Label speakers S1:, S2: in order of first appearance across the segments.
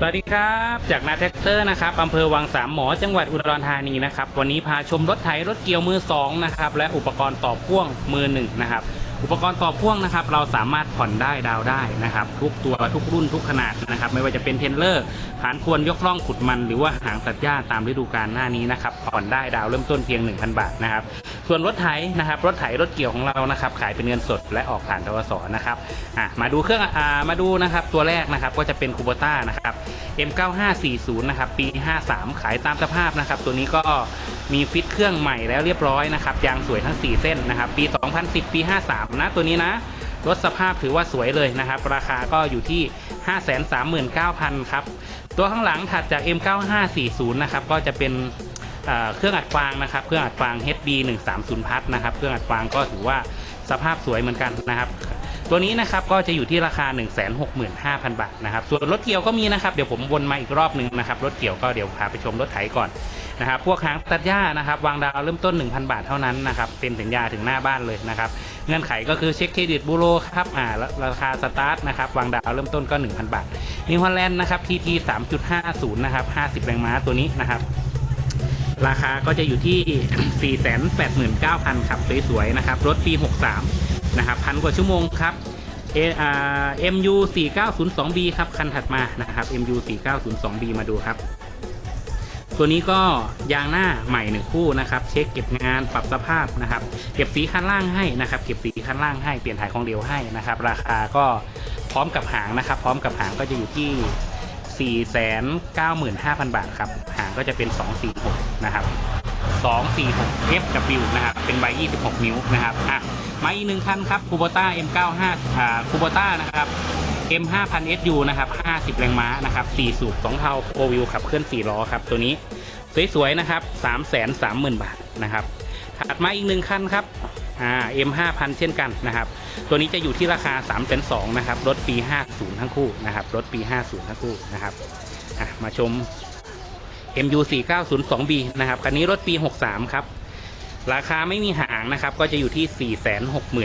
S1: สวัสดีครับ จากนาแท็กเตอร์นะครับอำเภอวังสามหมอจังหวัดอุดรธานีนะครับ วันนี้พาชมรถไถรถเกี่ยวมือสองนะครับและอุปกรณ์ต่อพ่วงมือหนึ่งนะครับอุปกรณ์ต่อพ่วงนะครับ เราสามารถผ่อนได้ดาวได้นะครับ ทุกตัวทุกรุ่นทุกขนาดนะครับ ไม่ว่าจะเป็นเทนเลอร์ฐานควรยกล่องขุดมัน หรือว่าหางตัดหญ้าตามฤดูกาลหน้านี้นะครับผ่อนได้ดาวเริ่มต้นเพียง 1,000 บาทนะครับ ส่วนรถไถนะครับรถไถรถเกี่ยวของเรานะครับ ขายเป็นเงินสดและออกผ่านทกสนะครับอะมาดูเครื่องอ่ามาดูนะครับตัวแรกนะครับก็จะเป็นคูโบต้านะครับ M9540 นะครับปี 53 ขายตามสภาพนะครับ ตัวนี้ก็มีฟิตเครื่องใหม่แล้วเรียบร้อยนะครับยางสวยทั้ง 4 เส้นนะครับปี 2010 ปี 53 นะตัวนี้นะรถสภาพถือว่าสวยเลยนะครับ ราคาก็อยู่ที่ 539,000 ครับ ตัวข้างหลังถัดจาก M9540 นะครับ ก็จะเป็น เครื่องอัดฟางนะครับ เครื่องอัดฟาง HD 130พัทนะครับ เครื่องอัดฟางก็ถือว่าสภาพสวยเหมือนกันนะครับ ตัวนี้นะครับก็จะอยู่ที่ราคา 165,000 บาทนะครับ ส่วนรถเกี่ยวก็มีนะครับ เดี๋ยวผมวนมาอีกรอบหนึ่งนะครับ รถเกี่ยวก็เดี๋ยวพาไปชมรถไถก่อนนะครับ พวกหางตัดหญ้านะครับ วางดาวเริ่มต้น 1,000 บาทเท่านั้นนะครับเป็นสัญญาถึงหน้าบ้านเลยนะครับ เงื่อนไขก็คือเช็คเครดิตบูโรครับ อ่า ราคาสตาร์ทนะครับ วางดาวเริ่มต้นก็ 1,000 บาทนิวฮอลแลนด์นะครับ TT 3.50 นะครับ 50 แรงม้าตัวนี้นะครับ ราคาก็จะอยู่ที่ 489,000 ครับ สวยๆ นะครับ รถปี 63 นะครับ พันกว่าชั่วโมงครับเออ่า MU 4902B ครับ คันถัดมานะครับ MU 4902B มาดูครับ ตัวนี้ก็ยางหน้าใหม่หนึ่งคู่นะครับ เช็คเก็บงานปรับสภาพนะครับ เก็บสีคันล่างให้นะครับ เก็บสีคันล่างให้เปลี่ยนถ่ายของเดียวให้นะครับ ราคาก็พร้อมกับหางนะครับ พร้อมกับหางก็จะอยู่ที่ 495,000 บาทครับ หางก็จะเป็น 246 นะครับ 246 F W นะครับ เป็นใบ 26 นิ้วนะครับ อะ มาอีกหนึ่งคันครับคูโบต้า M95 อ่าคูโบต้านะครับ M5000 SU นะครับ 50 แรงม้านะครับ 4 สูบ 2 เทาโฟวิวขับเคลื่อน 4 ล้อครับ ตัวนี้สวยๆ นะครับ 330,000 บาทนะครับ ถัดมาอีกหนึ่งคันครับ อ่า M5000 เช่นกันนะครับ ตัวนี้จะอยู่ที่ราคา 3 2 0 0นะครับ รถปี 50 ทั้งคู่นะครับ รถปี 50 ทั้งคู่นะครับมาชม MU 4902B นะครับ คันนี้รถปี 63 ครับ ราคาไม่มีหางนะครับ ก็จะอยู่ที่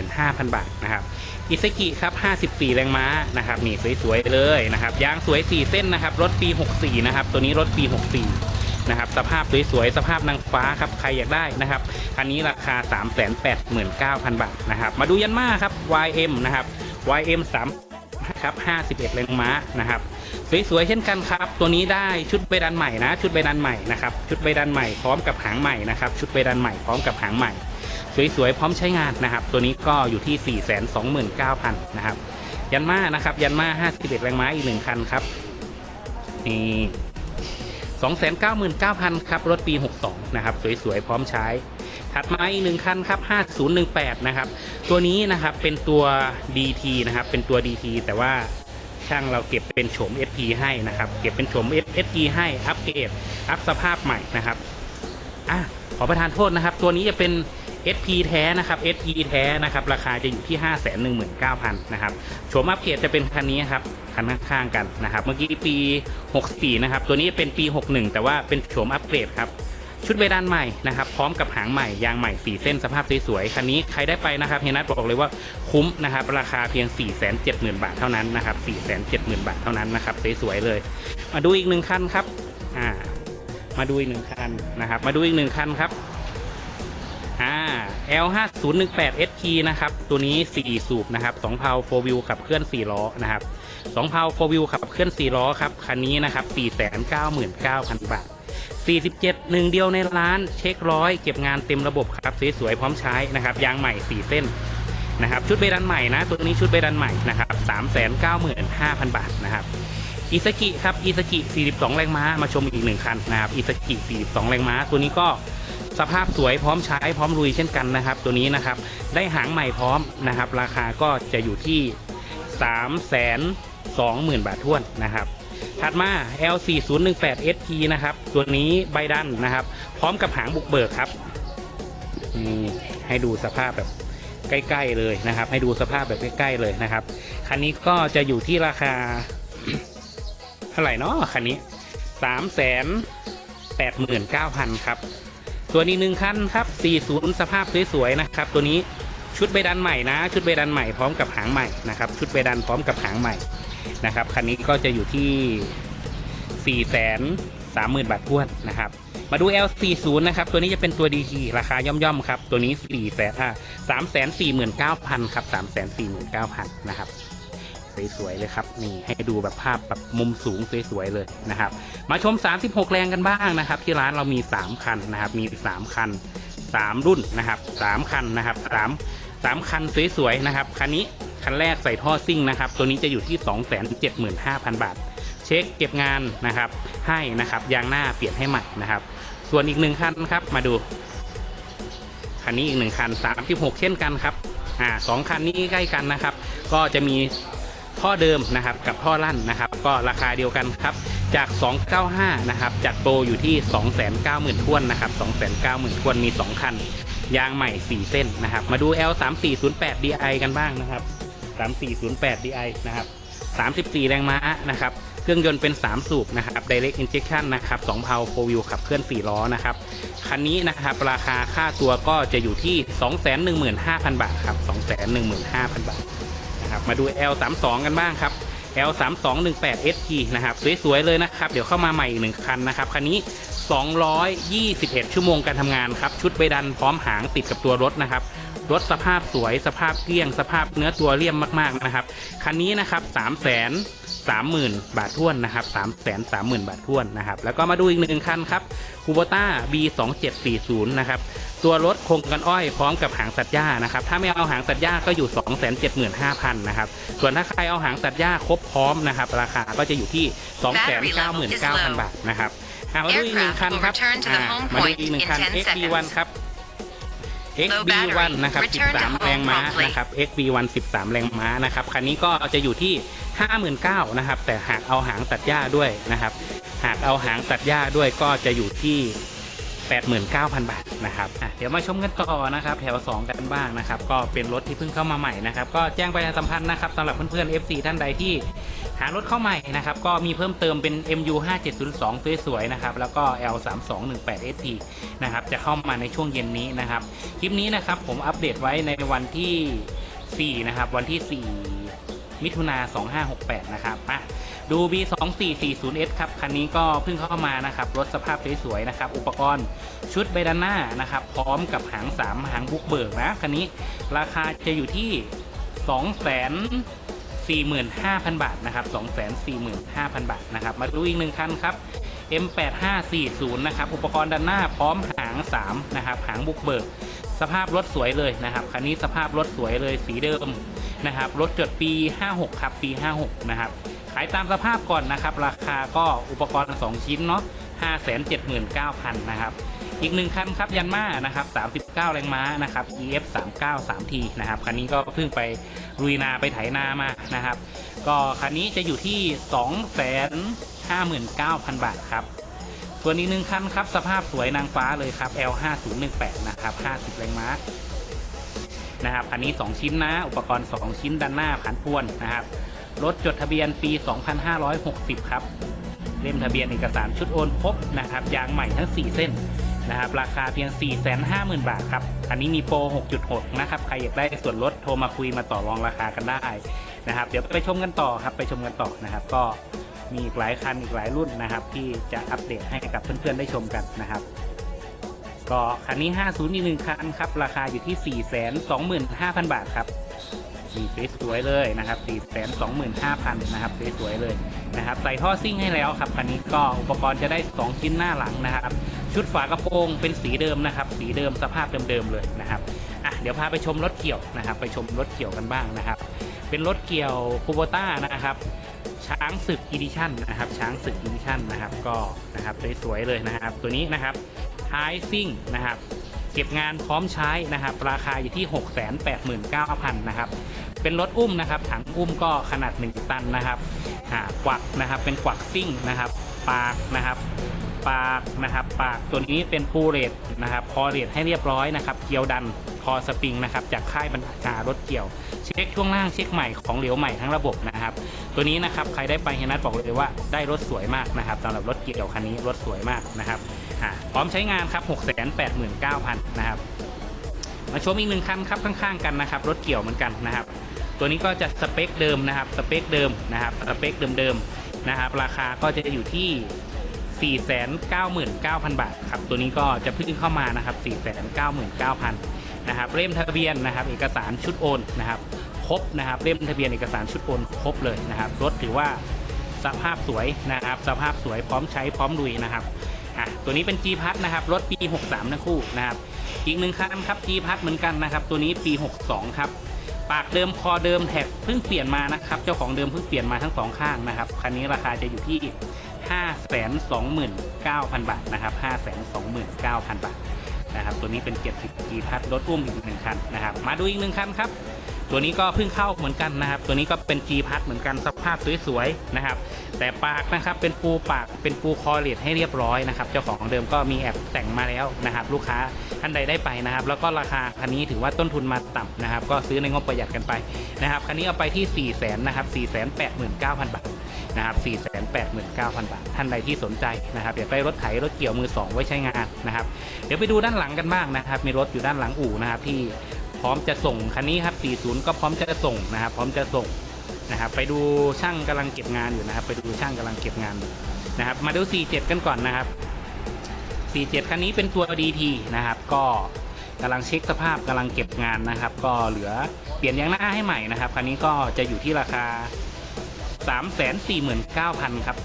S1: 465,000 บาทนะครับอิซากิครับ 54 แรงม้านะครับ นี่สวยๆเลยนะครับ ยางสวย 4 เส้นนะครับ รถปี 64 นะครับ ตัวนี้รถปี 64 นะครับสภาพสวยๆสภาพนางฟ้าครับใครอยากได้นะครับคันนี้ราคา 389,000 บาทนะครับมาดูยันมาครับ YM นะครับ YM 3ครับ51แรงม้านะครับสวยๆเช่นกันครับ ตัวนี้ได้ชุดใบดันใหม่นะ ชุดใบดันใหม่นะครับชุดใบดันใหม่พร้อมกับหางใหม่นะครับชุดใบดันใหม่พร้อมกับหางใหม่ สวยๆพร้อมใช้งานนะครับ ตัวนี้ก็อยู่ที่ 429,000นะครับยันมานะครับยันมา51แรงม้าอีกหนึ่งคันครับนี่ 299,000 ครับ รถปี 62 นะครับ สวยๆ พร้อมใช้ ถัดมาอีกหนึ่งคันครับ 5018 นะครับ ตัวนี้นะครับเป็นตัว DT นะครับ เป็นตัว DT แต่ว่าช่างเราเก็บเป็นโฉม SP ให้นะครับ เก็บเป็นโฉม SP ให้ อัปเกรด อัพสภาพใหม่นะครับ อะ ขอประทานโทษนะครับ ตัวนี้จะเป็น SP แท้นะครับ SP แท้นะครับราคาจะอยู่ที่ 519,000นะครับโฉมอัปเกรดจะเป็นคันนี้ครับคันข้างๆกันนะครับเมื่อกี้ปี 64นะครับตัวนี้เป็นปี 61 แต่ว่าเป็นโฉมอัปเกรดครับชุดเบดานใหม่นะครับพร้อมกับหางใหม่ยางใหม่4เส้นสภาพสวยๆคันนี้ใครได้ไปนะครับเฮนัทบอกเลยว่าคุ้มนะครับราคาเพียง 470,000 บาทเท่านั้นนะครับ 470,000 บาทเท่านั้นนะครับสวยๆเลย มาดูอีกหนึ่งคันครับอ่ามาดูอีกหนึ่งคันนะครับ มาดูอีกหนึ่งคันครับ อ่า L5018 ST นะครับ ตัวนี้ 4 สูบนะครับ2เพา4 wheel ขับเคลื่อน 4 ล้อนะครับ2เพา4 wheel ขับเคลื่อน 4 ล้อครับ คันนี้นะครับ 499,000 บาท 47 หนึ่งเดียวในร้านเช็คร้อยเก็บงานเต็มระบบครับ สวยๆพร้อมใช้นะครับยางใหม่ 4 เส้นนะครับชุดเบดันใหม่นะ ตัวนี้ชุดเบดันใหม่นะครับ395,000 บาทนะครับอิสกิครับอิสกิ 42 แรงม้ามาชมอีกหนึ่งคันนะครับอิสกิ 42 แรงม้าตัวนี้ก็ สภาพสวยพร้อมใช้พร้อมลุยเช่นกันนะครับ ตัวนี้นะครับได้หางใหม่พร้อมนะครับ ราคาก็จะอยู่ที่ 320,000 บาทท้วนนะครับ ถัดมา L4018 ST นะครับตัวนี้ใบดันนะครับ พร้อมกับหางบุกเบิกครับนี่ให้ดูสภาพแบบใกล้ ๆ เลยนะครับ ให้ดูสภาพแบบใกล้ ๆ เลยนะครับ คันนี้ก็จะอยู่ที่ราคาเท่าไหร่เนาะคันนี้สามแสนแปดหมื่นเก้าพันครับ ตัวนี้หนึ่งคันครับ 40 สภาพสวยๆนะครับ ตัวนี้ชุดใบดันใหม่นะ ชุดใบดันใหม่พร้อมกับหางใหม่นะครับ ชุดใบดันพร้อมกับหางใหม่นะครับคันนี้ก็จะอยู่ที่ 4 3 0 0 0 0 บาททวนนะครับ มาดู L40 นะครับ ตัวนี้จะเป็นตัวดีทีราคาย่อมๆครับ ตัวนี้4แสนอ่า3 4 9 0 0 0ครับ3 4 9 0 0 0นะครับ สวยๆเลยครับนี่ให้ดูแบบภาพแบบมุมสูงสวยๆเลยนะครับ มาชม 36 แรงกันบ้างนะครับ ที่ร้านเรามี 3 คันนะครับ มี 3 คัน 3 รุ่นนะครับ 3 คันนะครับ 3 3 คันสวยๆนะครับคันนี้คันแรกใส่ท่อซิ่งนะครับ ตัวนี้จะอยู่ที่ 275,000 บาท เช็คเก็บงานนะครับ ให้นะครับยางหน้าเปลี่ยนให้ใหม่นะครับ ส่วนอีกหนึ่งคันครับมาดูคันนี้อีกหนึ่งคัน 36 เช่นกันครับอ่าสองคันนี้ใกล้กันนะครับ ก็จะมี ท่อเดิมนะครับกับท่อลั่นนะครับ ก็ราคาเดียวกันครับจาก 295 นะครับจากโปรอยู่ที่ 290,000ท้วนนะครับ290,000ท้วนมี 2 คัน ยางใหม่ 4 เส้นนะครับ มาดู L 3 4 0 8 DI กันบ้างนะครับ 3408 DI นะครับ 34 แรงม้านะครับ เครื่องยนต์เป็น 3 สูบนะครับ Direct Injection นะครับ2เพาโฟวิวขับเคลื่อน 4 ล้อนะครับ คันนี้นะครับราคาค่าตัวก็จะอยู่ที่ 215,000 บาทครับ 215,000 บาท นะครับ มาดู L32 กันบ้างครับ L3218 ST นะครับสวยๆเลยนะครับ เดี๋ยวเข้ามาใหม่อีกหนึ่งคันนะครับคันนี้ 221 ชั่วโมงการทำงานครับ ชุดใบดันพร้อมหางติดกับตัวรถนะครับรถสภาพสวยสภาพเกลี้ยง สภาพเนื้อตัวเลี่ยมมากๆนะครับคันนี้นะครับ3 0 0 0 0 0 30,000 บาทท้วนนะครับ3 3 0 0 0 0 บาทท้วนนะครับ แล้วก็มาดูอีกหนึ่งคันครับคูโบต้า B2740 นะครับ ตัวรถโครงกันอ้อยพร้อมกับหางสัตว์หญ้านะครับ ถ้าไม่เอาหางสัตว์หญ้าก็อยู่ 275,000นะครับ ส่วนถ้าใครเอาหางสัตว์หญ้าครบพร้อมนะครับ ราคาก็จะอยู่ที่ 299,000 บาทนะครับอะมาดูอีกหนึ่งคันครับอะมาดูอีกหนึ่งคัน XB1 ครับ XB1 นะครับ 13 แรงม้านะครับ XB1 13 แรงม้านะครับ คันนี้ก็จะอยู่ที่ 59,000นะครับแต่หากเอาหางตัดหญ้าด้วยนะครับ หากเอาหางตัดหญ้าด้วยก็จะอยู่ที่ 89,000 บาทนะครับเดี๋ยวมาชมกันต่อนะครับ แถว 2 กันบ้างนะครับ ก็เป็นรถที่เพิ่งเข้ามาใหม่นะครับ ก็แจ้งไปสัมพันธ์นะครับสำหรับเพื่อนๆ FC ท่านใดที่หารถเข้าใหม่นะครับ ก็มีเพิ่มเติมเป็น MU 5702สวยๆนะครับ แล้วก็ L 3218 ST นะครับ จะเข้ามาในช่วงเย็นนี้นะครับ คลิปนี้นะครับผมอัปเดตไว้ในวันที่ 4 นะครับ วันที่ 4 มิถุนา2568 นะครับอะดู B2440S ครับ คันนี้ก็เพิ่งเข้ามานะครับ รถสภาพสวยๆนะครับ อุปกรณ์ชุดใบด้านหน้านะครับ พร้อมกับหาง 3 หางบุกเบิกนะ คันนี้ราคาจะอยู่ที่245,000 บาทนะครับ245,000 บาทนะครับ มาดูอีกหนึ่งคันครับ M8540 นะครับ อุปกรณ์ด้านหน้าพร้อมหาง 3 นะครับ หางบุกเบิก สภาพรถสวยเลยนะครับ คันนี้สภาพรถสวยเลย สีเดิม นะครับรถจดปี 56 ครับ ปี 56 นะครับ ขายตามสภาพก่อนนะครับ ราคาก็อุปกรณ์ 2 ชิ้นเนาะ579,000 นะครับ อีกหนึ่งคันครับยันมานะครับ 39 แรงม้านะครับ EF 39 3T นะครับ คันนี้ก็เพิ่งไปลุยนาไปไถนามานะครับ ก็คันนี้จะอยู่ที่ 259,000 บาทครับ ส่วนอีกหนึ่งคันครับ สภาพสวยนางฟ้าเลยครับ L 5 0 1 8นะครับ 50 แรงม้า นะครับอันนี้ 2 ชิ้นนะ อุปกรณ์ 2 ชิ้นด้านหน้าผ่านพวนนะครับรถจดทะเบียนปี 2560 ครับ เล่มทะเบียนเอกสารชุดโอนครบนะครับยางใหม่ทั้ง 4 เส้นนะครับราคาเพียง 450,000 บาทครับ อันนี้มีโปร 6.6 นะครับ ใครอยากได้ส่วนลดโทรมาคุยมาต่อรองราคากันได้นะครับ เดี๋ยวไปชมกันต่อครับ ไปชมกันต่อนะครับ ก็มีอีกหลายคันอีกหลายรุ่นนะครับ ที่จะอัปเดตให้กับเพื่อนๆได้ชมกันนะครับ ก็คันนี้ 50อีกหนึ่งคันครับ ราคาอยู่ที่ 425,000 บาทครับนี่สวยๆเลยนะครับ 425,000 นะครับสวยๆเลยนะครับ ใส่ท่อซิ่งให้แล้วครับ คันนี้ก็อุปกรณ์จะได้ 2 ชิ้นหน้าหลังนะครับ ชุดฝากระโปรงเป็นสีเดิมนะครับ สีเดิมสภาพเดิมๆเลยนะครับ อะ เดี๋ยวพาไปชมรถเกี่ยวนะครับ ไปชมรถเกี่ยวกันบ้างนะครับ เป็นรถเกี่ยวคูโบต้านะครับ ช้างศึกอีดิชั่นนะครับ ช้างศึกอีดิชั่นนะครับ ก็นะครับสวยๆเลยนะครับ ตัวนี้นะครับ ท้ายซิ่งนะครับ เก็บงานพร้อมใช้นะครับ ราคาอยู่ที่ 689,000นะครับ เป็นรถอุ้มนะครับ ถังอุ้มก็ขนาด 1 ตันนะครับกวักนะครับ เป็นกวักซิ่งนะครับ ปากนะครับ ปากนะครับ ปากตัวนี้เป็นฟูเรตนะครับคอเรตให้เรียบร้อยนะครับ เกียวดันคอสปริงนะครับ จากค่ายบรรพชารถเกี่ยว เช็คช่วงล่างเช็คใหม่ของเหลวใหม่ทั้งระบบนะครับ ตัวนี้นะครับใครได้ไปเฮนัทบอกเลยว่าได้รถสวยมากนะครับสำหรับรถเกี่ยวคันนี้รถสวยมากนะครับ อ่าพร้อมใช้งานครับ689,000นะครับมาชมอีกหนึ่งคันครับข้างๆกันนะครับ รถเกี่ยวเหมือนกันนะครับ ตัวนี้ก็จะสเปคเดิมนะครับสเปคเดิมนะครับสเปคเดิมๆนะครับ ราคาก็จะอยู่ที่ 499,000 บาทครับตัวนี้ก็จะเพิ่งเข้ามานะครับ 499,000นะครับเล่มทะเบียนนะครับ เอกสารชุดโอนนะครับ ครบนะครับเล่มทะเบียนเอกสารชุดโอนครบเลยนะครับรถถือว่าสภาพสวยนะครับ สภาพสวยพร้อมใช้พร้อมลุยนะครับ อะตัวนี้เป็น G พัทนะครับรถปี 63 ทั้งคู่นะครับ อีกหนึ่งคันครับ G พัทเหมือนกันนะครับ ตัวนี้ปี 62 ครับ ปากเดิมคอเดิมแท็กเพิ่งเปลี่ยนมานะครับ เจ้าของเดิมเพิ่งเปลี่ยนมาทั้งสองข้างนะครับ คันนี้ราคาจะอยู่ที่ 529,000 บาทนะครับ 529,000 บาทนะครับตัวนี้เป็น 70 G พัทรถอุ้มอีกหนึ่งคันนะครับ มาดูอีกหนึ่งคันครับ ตัวนี้ก็เพิ่งเข้าเหมือนกันนะครับ ตัวนี้ก็เป็น G พัทเหมือนกันสภาพสวยๆนะครับ แต่ปากนะครับเป็นปูปากเป็นปูคอเลตให้เรียบร้อยนะครับ เจ้าของเดิมก็มีแอบแต่งมาแล้วนะครับ ลูกค้าท่านใดได้ไปนะครับ แล้วก็ราคาคันนี้ถือว่าต้นทุนมาต่ำนะครับ ก็ซื้อในงบประหยัดกันไปนะครับคันนี้เอาไปที่4 0 0 0 0นนะครับ4 8 9 0 0 0บาทนะครับ4 8 9 0 0 0 บาท ท่านใดที่สนใจนะครับอยากได้รถไถรถเกี่ยวมือสองไว้ใช้งานนะครับ เดี๋ยวไปดูด้านหลังกันบ้างนะครับ มีรถอยู่ด้านหลังอู่นะครับที่พร้อมจะส่งคันนี้ครับ40 ก็พร้อมจะส่งนะครับ พร้อมจะส่ง นะครับไปดูช่างกำลังเก็บงานอยู่นะครับ ไปดูช่างกำลังเก็บงานนะครับ มาดู 47 กันก่อนนะครับ 47 คันนี้เป็นตัว DT นะครับ ก็กำลังเช็คสภาพกำลังเก็บงานนะครับ ก็เหลือเปลี่ยนยางหน้าให้ใหม่นะครับ คันนี้ก็จะอยู่ที่ราคา 349,000 ครับ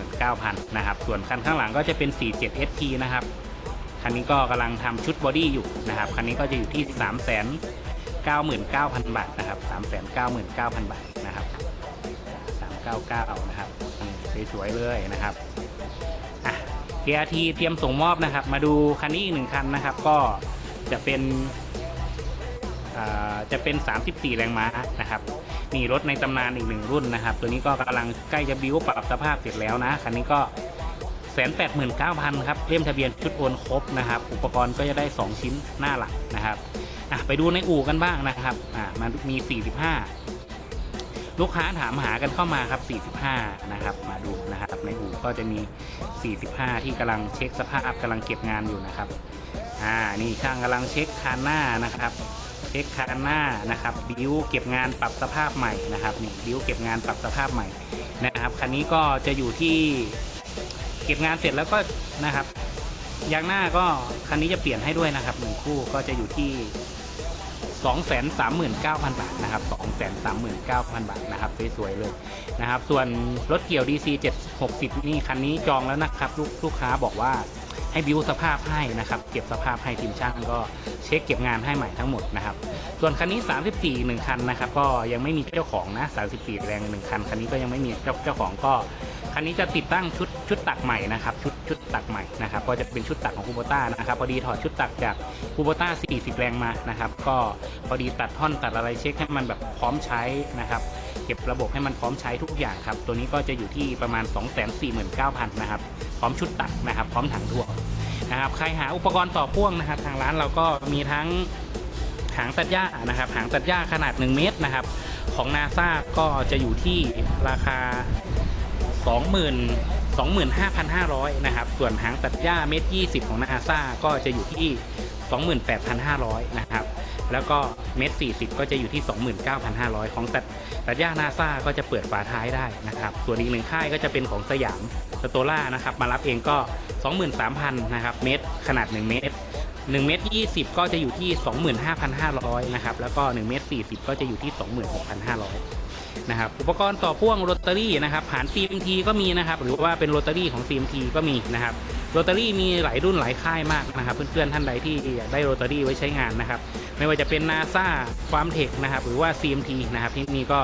S1: 349,000 นะครับ ส่วนคันข้างหลังก็จะเป็น 47 ST นะครับ คันนี้ก็กำลังทำชุดบอดี้อยู่นะครับ คันนี้ก็จะอยู่ที่ 99,000 บาทนะครับ 399,000 บาทนะครับ 399นะครับสวยๆเลยนะครับอะ TRT เตรียมส่งมอบนะครับ มาดูคันนี้อีกหนึ่งคันนะครับ ก็จะเป็นจะเป็น 34 แรงม้านะครับนี่รถในตำนานอีกหนึ่งรุ่นนะครับ ตัวนี้ก็กำลังใกล้จะบิวปรับสภาพเสร็จแล้วนะคันนี้ก็แสนแปดหมื่นเก้าพันครับเล่มทะเบียนชุดโอนครบนะครับ อุปกรณ์ก็จะได้ 2 ชิ้นหน้าหลักนะครับ อะไปดูในอู่กันบ้างนะครับอ่ามันมี 45 ลูกค้าถามหากันเข้ามาครับ 45 นะครับ มาดูนะครับ ในอู่ก็จะมี 45 ที่กำลังเช็คสภาพกำลังเก็บงานอยู่นะครับอ่านี่ช่างกำลังเช็คคานหน้านะครับเช็คคานหน้านะครับบิวเก็บงานปรับสภาพใหม่นะครับนี่บิวเก็บงานปรับสภาพใหม่นะครับคันนี้ก็จะอยู่ที่เก็บงานเสร็จแล้วก็นะครับยางหน้าก็คันนี้จะเปลี่ยนให้ด้วยนะครับหนึ่งคู่ก็จะอยู่ที่ 239,000 บาทนะครับ 239,000 บาทนะครับสวยๆเลยนะครับ ส่วนรถเกี่ยว DC 760 นี่คันนี้จองแล้วนะครับลูกลูกค้าบอกว่าให้บิวสภาพให้นะครับ เก็บสภาพให้ทีมช่างก็เช็คเก็บงานให้ใหม่ทั้งหมดนะครับ ส่วนคันนี้ 34หนึ่งคันนะครับ ก็ยังไม่มีเจ้าของนะ 34 แรงหนึ่งคัน คันนี้ก็ยังไม่มีเจ้าเจ้าของก็ คันนี้จะติดตั้งชุดชุดตักใหม่นะครับชุดชุดตักใหม่นะครับก็จะเป็นชุดตักของคูโบต้านะครับพอดีถอดชุดตักจากคูโบต้า 40 แรงมานะครับก็พอดีตัดท่อนตัดอะไรเช็คให้มันแบบพร้อมใช้นะครับเก็บระบบให้มันพร้อมใช้ทุกอย่างครับตัวนี้ก็จะอยู่ที่ประมาณ 249,000นะครับพร้อมชุดตักนะครับพร้อมถังถ่วงนะครับใครหาอุปกรณ์ต่อพ่วงนะครับทางร้านเราก็มีทั้งหางตัดหญ้านะครับหางตัดหญ้าขนาด 1 เมตรนะครับของนาซาก็จะอยู่ที่ราคา 20,000 25,500 นะครับ ส่วนหางตัดหญ้าเมตร20 ของนาซาก็จะอยู่ที่ 28,500 นะครับ แล้วก็เมตร40 ก็จะอยู่ที่ 29,500 ของตัดตัดหญ้านาซาก็จะเปิดฝาท้ายได้นะครับ ส่วนอีกหนึ่งค่ายก็จะเป็นของสยามสโตล่านะครับ มารับเองก็ 23,000 นะครับ เมตรขนาด 1 เมตร1เมตร20 ก็จะอยู่ที่ 25,500 นะครับ แล้วก็ 1 เมตร40 ก็จะอยู่ที่ 26,500 นะครับอุปกรณ์ต่อพ่วงโรตารี่นะครับผ่าน CMT ก็มีนะครับหรือว่าเป็นโรตารี่ของ CMT ก็มีนะครับโรตารี่มีหลายรุ่นหลายค่ายมากนะครับ เพื่อนๆท่านใดที่อยากได้โรตารี่ไว้ใช้งานนะครับ ไม่ว่าจะเป็น NASA ความเทคนะครับหรือว่า CMT นะครับที่นี่ก็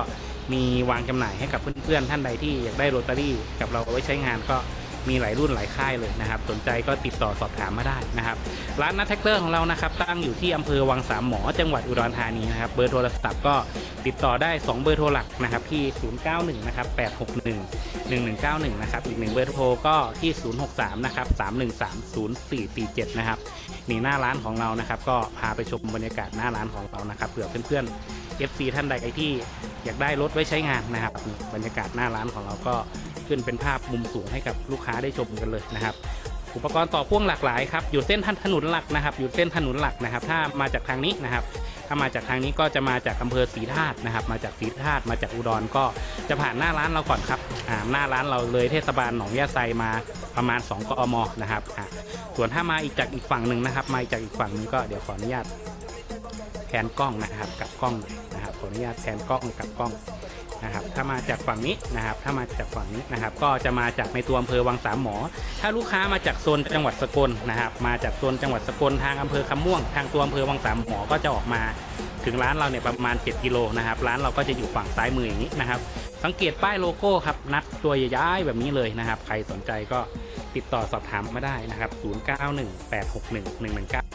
S1: มีวางจำหน่ายให้กับเพื่อนๆท่านใดที่อยากได้โรตารี่กับเราไว้ใช้งานก็ มีหลายรุ่นหลายค่ายเลยนะครับ สนใจก็ติดต่อสอบถามมาได้นะครับ ร้านนัทแท็กเตอร์ของเรานะครับ ตั้งอยู่ที่อำเภอวังสามหมอจังหวัดอุดรธานีนะครับ เบอร์โทรศัพท์ก็ติดต่อได้ 2 เบอร์โทรหลักนะครับที่ 091 นะครับ 861 1191 นะครับ อีกหนึ่งเบอร์โทรก็ที่ 063 นะครับ 313 0447 นะครับนี่หน้าร้านของเรานะครับ ก็พาไปชมบรรยากาศหน้าร้านของเรานะครับเผื่อเพื่อนๆ FC ท่านใดที่อยากได้รถไว้ใช้งานนะครับ บรรยากาศหน้าร้านของเราก็ ขึ้นเป็นภาพมุมสูงให้กับลูกค้าได้ชมกันเลยนะครับ อุปกรณ์ต่อพ่วงหลากหลายครับอยู่เส้นถนนหลักนะครับ อยู่เส้นถนนหลักนะครับ ถ้ามาจากทางนี้นะครับ ถ้ามาจากทางนี้ก็จะมาจากอำเภอศรีธาตุนะครับ มาจากศรีธาตุมาจากอุดรก็จะผ่านหน้าร้านเราก่อนครับอ่าหน้าร้านเราเลยเทศบาลหนองยาไซมาประมาณ 2กอมนะครับอ่าส่วนถ้ามาอีกจากอีกฝั่งหนึ่งนะครับ มาจากอีกฝั่งหนึงก็เดี๋ยวขออนุญาตแผนกล้องนะครับกับกล้องนะครับขออนุญาตแผนกล้องกับกล้อง นะครับถ้ามาจากฝั่งนี้นะครับถ้ามาจากฝั่งนี้นะครับก็จะมาจากในตัวอำเภอวังสามหมอ ถ้าลูกค้ามาจากโซนจังหวัดสกลนะครับมาจากโซนจังหวัดสกลทางอำเภอคำม่วง ทางตัวอำเภอวังสามหมอก็จะออกมาถึงร้านเราเนี่ยประมาณ 7 กิโลนะครับร้านเราก็จะอยู่ฝั่งซ้ายมืออย่างนี้นะครับสังเกตป้ายโลโก้ครับนัดตัวใหญ่ๆแบบนี้เลยนะครับ ใครสนใจก็ติดต่อสอบถามมาได้นะครับ 0918611119